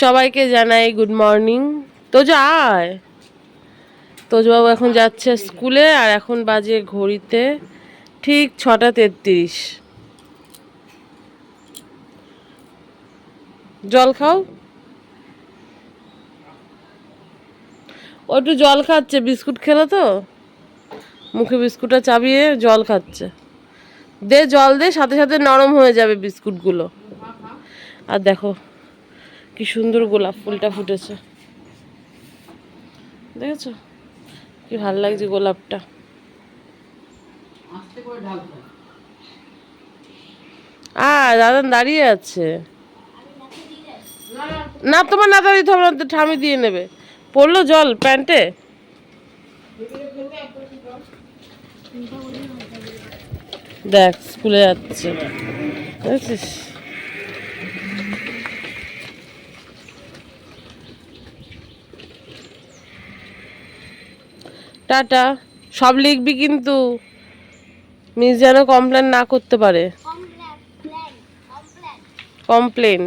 সবাইকে জানাই good morning Tojo, আয়। তোজবাবু এখন যাচ্ছে স্কুলে আর এখন বাজে ঘড়িতে ঠিক ছটা তেত্রিশ। জল খাও। ও একটু জল খাচ্ছে, বিস্কুট খেলো তো। মুখে বিস্কুটটা চাবিয়ে জল খাচ্ছে। দে জল দে, সাথে সাথে নরম হয়ে যাবে বিস্কুটগুলো। আর দেখো, কি সুন্দর গোলাপ ফুলটা ফুটেছে। দেখেছ? কি ভালো লাগছে গোলাপটা। আ দাদা দাঁড়িয়ে আছে। না, তোমার না দাঁড়িয়ে হবে না ঠামি দিয়ে নেবে। পড়ল জল প্যান্টে? দেখ, স্কুলে যাচ্ছে। বুঝেছিস টাটা। সব লিখবি কিন্তু মিস যেন কমপ্লেন না করতে পারে। কমপ্লেন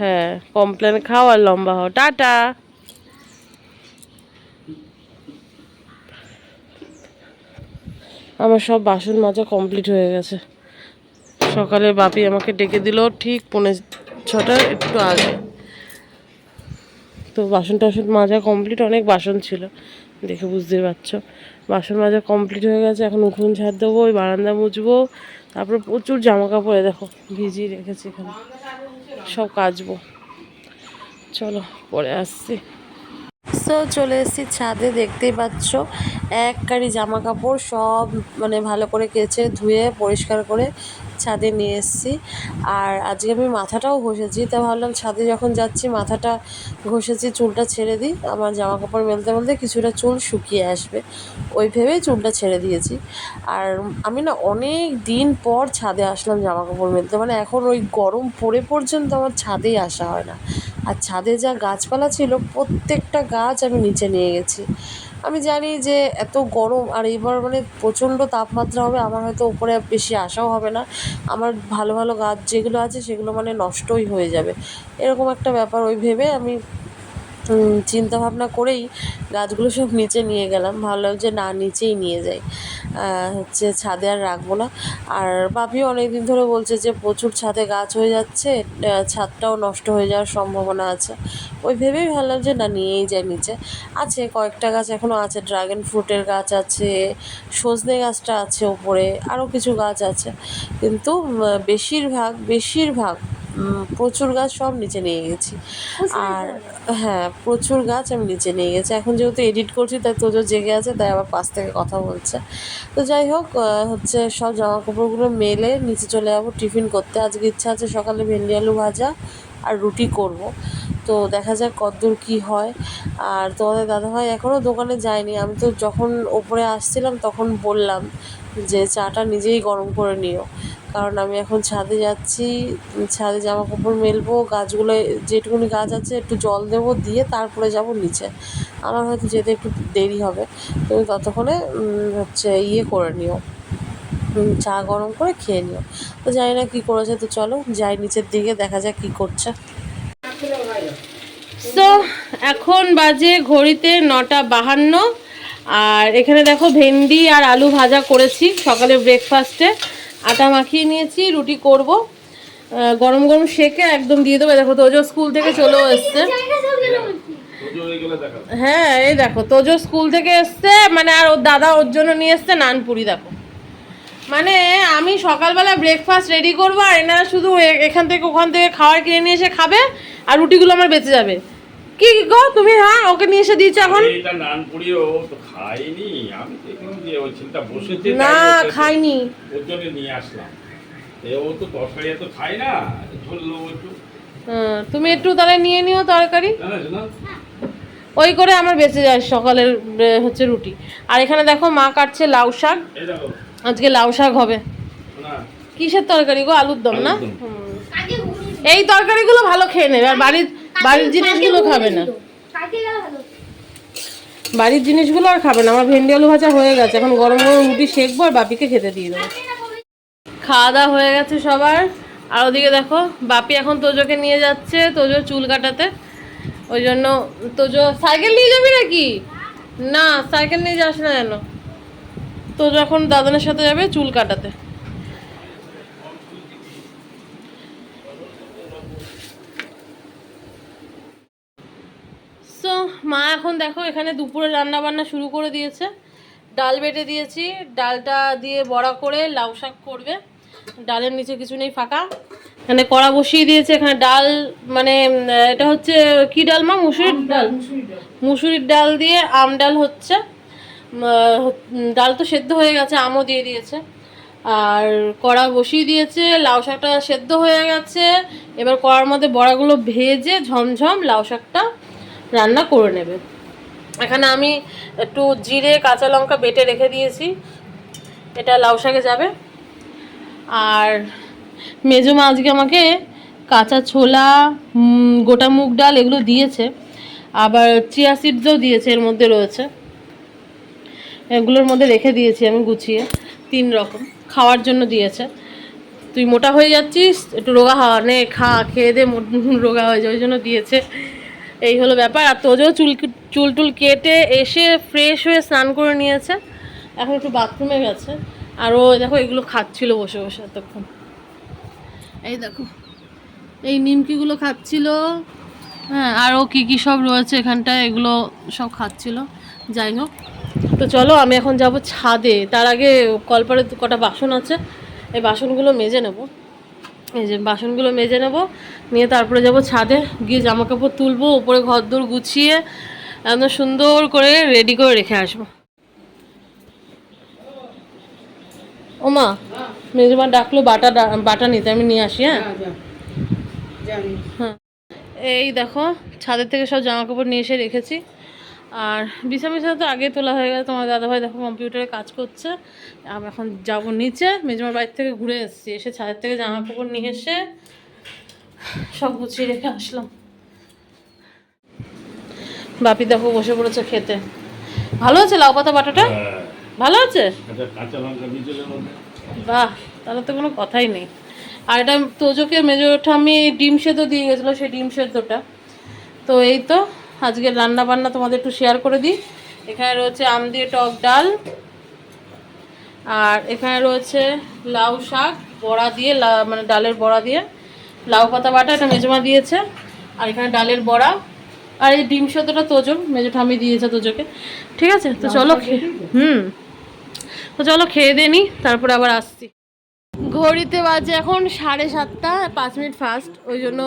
হ্যাঁ কমপ্লেন খাও আর লম্বা হও। টাটা। আমার সব বাসন মাজা কমপ্লিট হয়ে গেছে। সকালে বাপি আমাকে ডেকে দিল ঠিক পৌনে ছটা একটু আগে। তো বাসন টাসন মাজা কমপ্লিট অনেক বাসন ছিল, দেখে বুঝতেই পারছ। বাসন মাজা কমপ্লিট হয়ে গেছে, এখন উঠুন ঝাড় দেবো, ওই বারান্দা মুছবো, তারপরে প্রচুর জামা কাপড়ে দেখো, ভিজিয়ে রেখেছি এখানে। সব কাচবো। চলো, পরে আসছি। সো চলে এসেছি ছাদে, দেখতেই পাচ্ছ। এক কারি জামা কাপড় সব মানে ভালো করে কেচে, ধুয়ে, পরিষ্কার করে ছাদে নিয়ে এসেছি। আর আজকে আমি মাথাটাও ঘষেছি তা ভাবলাম ছাদে যখন যাচ্ছি, মাথাটা ঘষেছি, চুলটা ছেড়ে দিই। আমার জামা কাপড় মেলতে মেলতে কিছুটা চুল শুকিয়ে আসবে। ওই ভেবেই চুলটা ছেড়ে দিয়েছি। আর আমি না অনেক দিন পর ছাদে আসলাম জামা কাপড় মেলতে। মানে এখন ওই গরম পড়ে পর্যন্ত আমার ছাদেই আসা হয় না। আর ছাদে যা গাছপালা ছিল, প্রত্যেকটা গাছ আমি নিচে নিয়ে গেছি। আমি জানি যে এত গরম, আর এবার মানে প্রচণ্ড তাপমাত্রা হবে, আমার হয়তো উপরে বেশি আসাও হবে না। আমার ভালো ভালো গাছ যেগুলো আছে, সেগুলো মানে নষ্টই হয়ে যাবে। এরকম একটা ব্যাপার, ওই ভেবে আমি চিন্তা ভাবনা করেই গাছগুলো সব নিচে নিয়ে গেলাম। ভাবলাম যে না, নিচেই নিয়ে যাই। হচ্ছে ছাদে আর রাখব না। আর বাপিও অনেক দিন ধরে বলছে যে প্রচুর ছাদে গাছ হয়ে যাচ্ছে ছাদটাও নষ্ট হয়ে যাওয়ার সম্ভাবনা আছে। ওই ভেবেই ভাবলাম যে না, নিয়েই যাই নিচে। আছে, কয়েকটা গাছ এখনও আছে, ড্রাগন ফ্রুটের গাছ আছে, সজনে গাছটা আছে ওপরে আরও কিছু গাছ আছে। কিন্তু বেশিরভাগ বেশিরভাগ প্রচুর গাছ সব নিচে নিয়ে গেছি। আর হ্যাঁ প্রচুর গাছ আমি নিচে নিয়ে গেছি। এখন যেহেতু এডিট করছি তাই তোজো জেগে আছে তাই আবার পাশ থেকে কথা বলছে। তো যাই হোক হচ্ছে সব জামা কাপড়গুলো মেলে নিচে চলে যাব টিফিন করতে। আজকে ইচ্ছা আছে সকালে ভেন্ডি আলু ভাজা আর রুটি করব। তো দেখা যাক কতদূর কী হয়। আর তোমাদের দাদাভাই এখনও দোকানে যায়নি। আমি তো যখন ওপরে আসছিলাম তখন বললাম যে চাটা নিজেই গরম করে নিও। কারণ আমি এখন ছাদে যাচ্ছি, ছাদে জামা কাপড় মেলবো, গাছগুলো যেটুকুনি গাছ আছে একটু জল দেবো দিয়ে তারপরে যাব নিচে। আমার হয়তো যেতে একটু দেরি হবে। তুমি ততক্ষণে হচ্ছে ইয়ে করে নিও। চা গরম করে খেয়ে নিও। তো জানি না কী করেছে, তো চলো যাই নিচের দিকে, দেখা যাক কী করছে। তো এখন বাজে ঘড়িতে নটা বাহান্ন। আর এখানে দেখো ভেন্ডি আর আলু ভাজা করেছি সকালে ব্রেকফাস্টে আটা মাখিয়ে নিয়েছি, রুটি করব। গরম গরম সেকে একদম দিয়ে দেবো। দেখো, তোজো স্কুল থেকে চলেও এসছে। হ্যাঁ এই দেখো, তোজো স্কুল থেকে এসছে। মানে আর ওর দাদা ওর জন্য নিয়ে এসছে নানপুরি, দেখো। মানে আমি সকালবেলা ব্রেকফাস্ট রেডি করব আর এনারা শুধু এখান থেকে ওখান থেকে খাবার কিনে নিয়ে এসে খাবে আর রুটিগুলো আমার বেঁচে যাবে। কি গো তুমি? হ্যাঁ ওকে নিয়ে এসে দিয়েছ এখন? না খাইনি ওর জন্য নিয়ে আসলাম। ও তো তরকারি এত খায় না হ্যাঁ, তুমি একটু তাহলে নিয়ে নিও তরকারি। ওই করে আমার বেঁচে যায় সকালের হচ্ছে রুটি। আর এখানে দেখো মা কাটছে লাউ শাক। এই দেখো আজকে লাউ শাক হবে। কিসের তরকারি গো? আলুর দম না। এই তরকারিগুলো ভালো খেয়ে নেবে আর বাড়ির বাড়ির জিনিসগুলো খাবে না। বাড়ির জিনিসগুলো আর খাবে না আমার ভেন্ডি আলু ভাজা হয়ে গেছে এখন গরম গরম রুটি সেকবো আর বাপিকে খেতে দিয়ে দেবো। খাওয়া দাওয়া হয়ে গেছে সবার। আর ওদিকে দেখো বাপি এখন তোজোকে নিয়ে যাচ্ছে তোজো চুল কাটাতে। ওই জন্য তোজো সাইকেল নিয়ে যাবি নাকি? না সাইকেল নিয়ে যাস না যেন। তোজো যখন দাদানের সাথে যাবে চুল কাটাতে। সো মা এখন দেখো এখানে দুপুরে রান্না বান্না শুরু করে দিয়েছে। ডাল বেটে দিয়েছি ডালটা দিয়ে বড়া করে লাউ শাক করবে। ডালের নিচে কিছু নেই ফাঁকা। এখানে কড়া বসিয়ে দিয়েছে এখানে ডাল মানে এটা হচ্ছে কি ডাল মা? মুসুরির ডাল। মুসুরির ডাল। দিয়ে আম ডাল হচ্ছে। ডাল তো সেদ্ধ হয়ে গেছে, আমও দিয়ে দিয়েছে। আর কড়া বসিয়ে দিয়েছে, লাউ শাকটা সেদ্ধ হয়ে গেছে। এবার কড়ার মধ্যে বড়াগুলো ভেজে ঝমঝম লাউ শাকটা রান্না করে নেবে। এখানে আমি একটু জিরে, কাঁচা লঙ্কা বেটে রেখে দিয়েছি। এটা লাউ শাকে যাবে। আর মেজো মা আজকে আমাকে কাঁচা ছোলা গোটা মুগ ডাল এগুলো দিয়েছে। আবার চিয়া সিডসও দিয়েছে, এর মধ্যে রয়েছে। এগুলোর মধ্যে রেখে দিয়েছি আমি গুছিয়ে, তিন রকম। খাওয়ার জন্য দিয়েছে। তুই মোটা হয়ে যাচ্ছিস, একটু রোগা হওয়া। নে, খা, খেয়ে দে রোগা হয়ে যায় ওই জন্য দিয়েছে। এই হলো ব্যাপার। আর তোজও চুল চুল টুল কেটে এসে ফ্রেশ হয়ে স্নান করে নিয়েছে। এখন একটু বাথরুমে গেছে। আর ও দেখো এগুলো খাচ্ছিল বসে বসে এতক্ষণ। এই দেখো, এই নিমকিগুলো খাচ্ছিল। হ্যাঁ আরও কী কী সব রয়েছে এখানটায়, এগুলো সব খাচ্ছিল। যাই হোক। তো চলো আমি এখন যাব ছাদে। তার আগে কলপারে কটা বাসন আছে এই বাসনগুলো মেজে নেব। এই যে বাসনগুলো মেজে নেব নিয়ে তারপরে যাব ছাদে। গিয়ে জামা কাপড় তুলবো ওপরে ঘর দৌড় গুছিয়ে একদম সুন্দর করে রেডি করে রেখে আসব। ও মা মেজমা ডাকলো বাটা বাটা নিতে আমি নিয়ে আসি হ্যাঁ? হ্যাঁ এই দেখো ছাদের থেকে সব জামা কাপড় নিয়ে এসে রেখেছি। আর বিছা বিছা তো আগে তোলা হয়ে গেছে তোমার দাদাভাই দেখো কম্পিউটারে কাজ করছে। আমি এখন যাব নিচে মেজমার বাড়ি থেকে ঘুরে এসেছি এসে ছাদের থেকে জামা কাপড় নিয়ে এসে সব গুছিয়ে রেখে আসলাম। বাপি দেখো বসে পড়েছে খেতে। ভালো আছে লাউ পাতা বাটাটা? ভালো আছে? আচ্ছা বাহ তাহলে তো কোনো কথাই নেই। আর এটা তোজোকে মেজো ঠাম্মি ডিম সেদ্ধ দিয়ে গেছিল সেই ডিম সেদ্ধটা। তো এই তো আজকে রান্না বান্না তোমাদের একটু শেয়ার করে দিই। এখানে রয়েছে আম দিয়ে টক ডাল আর এখানে রয়েছে লাউ শাক বড়া দিয়ে মানে ডালের বড়া দিয়ে। লাউ পাতা বাটা এটা মেজমা দিয়েছে আর এখানে ডালের বড়া। আর এই ডিম সেদ্ধটা তোজো মেজো ঠাম্মি দিয়েছে তোজোকে। ঠিক আছে? তো চলো হুম। তো চলো খেয়ে দিয়ে নিই তারপরে আবার আসছি। ঘড়িতে বাজে এখন সাড়ে সাতটা, পাঁচ মিনিট ফাস্ট ওই জন্য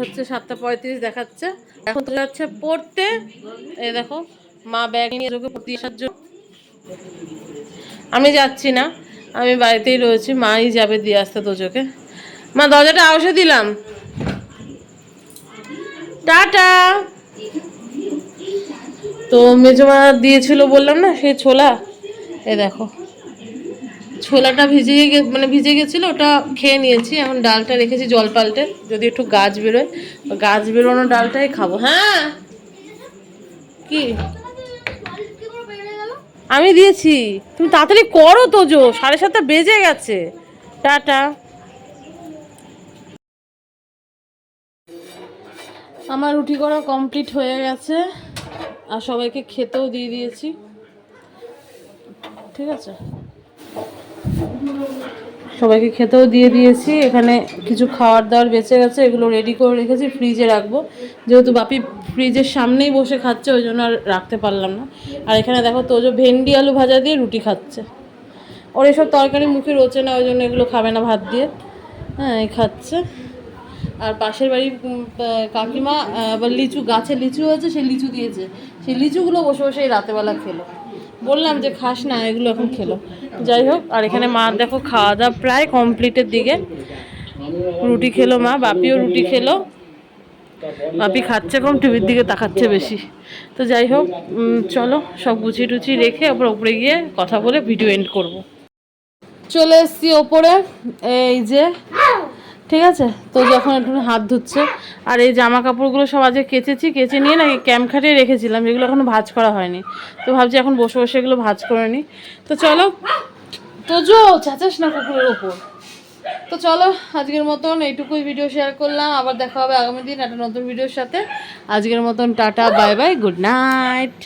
হচ্ছে সাতটা পঁয়ত্রিশ দেখাচ্ছে। এখন তো যাচ্ছে পড়তে। এ দেখো, মা ব্যাগ নিয়ে ওকে পড়তে আমি যাচ্ছি না, আমি বাড়িতেই রয়েছি, মাই যাবে দিয়ে আসতে তোজোকে। মা, দরজাটা আউসে দিলাম। টাটা! তো মেজমা দিয়েছিল বললাম না সেই ছোলা? এ দেখো। ছোলাটা ভিজে গে মানে ভিজে গেছিল, ওটা খেয়ে নিয়েছি। এখন ডালটা রেখেছি জল পাল্টে। যদি একটু গাছ বেরোয় গাছ বেরোনো ডালটাই খাব। হ্যাঁ? কি? আমি দিয়েছি। তুমি তাড়াতাড়ি করো তো জো সাড়ে সাতটা বেজে গেছে। টাটা। আমার রুটি করা কমপ্লিট হয়ে গেছে, আর সবাইকে খেতেও দিয়ে দিয়েছি। ঠিক আছে? সবাইকে খেতেও দিয়ে দিয়েছি। এখানে কিছু খাওয়ার দাওয়ার বেঁচে গেছে, এগুলো রেডি করে রেখেছি ফ্রিজে রাখব। যেহেতু বাপি ফ্রিজের সামনেই বসে খাচ্ছে, ওই জন্য আর রাখতে পারলাম না। আর এখানে দেখো তোজো ভেন্ডি আলু ভাজা দিয়ে রুটি খাচ্ছে। ওর এসব তরকারি মুখে রোচে না, ওই জন্য এগুলো খাবে না ভাত দিয়ে। হ্যাঁ খাচ্ছে। আর পাশের বাড়ির কাকিমা আবার লিচু, গাছে লিচু হয়েছে সেই লিচু দিয়েছে। সেই লিচুগুলো বসে বসে এই রাতেবেলা খেলো। বললাম যে খাস না, এগুলো এখন খেলো। যাই হোক, আর এখানে মা, দেখো, খাওয়া দাওয়া প্রায় কমপ্লিটের দিকে। রুটি খেলো মা, বাপিও রুটি খেলো। বাপি খাচ্ছে কম টিভির দিকে তাকাচ্ছে বেশি। তো যাই হোক চলো, সব গুছিয়ে টুচিয়ে রেখে আবার উপরে গিয়ে কথা বলে ভিডিও এন্ড করব। চলে এসছি ওপরে, এই যে ঠিক আছে? তো যখন একটু হাত ধুচ্ছে, আর এই জামা কাপড়গুলো সব আজকে কেচেছি, কেচে নিয়ে না ক্যাম্প খাটিয়ে রেখেছিলাম, যেগুলো এখনও ভাজ করা হয়নি। তো ভাবছি এখন বসে বসে এগুলো ভাজ করে নিই। তো চলো তো জো চাচাস না কুকুরের ওপর। তো চলো, আজকের মতন এইটুকুই ভিডিও শেয়ার করলাম। আবার দেখা হবে আগামী দিন একটা নতুন ভিডিওর সাথে। আজকের মতন tata bye bye good night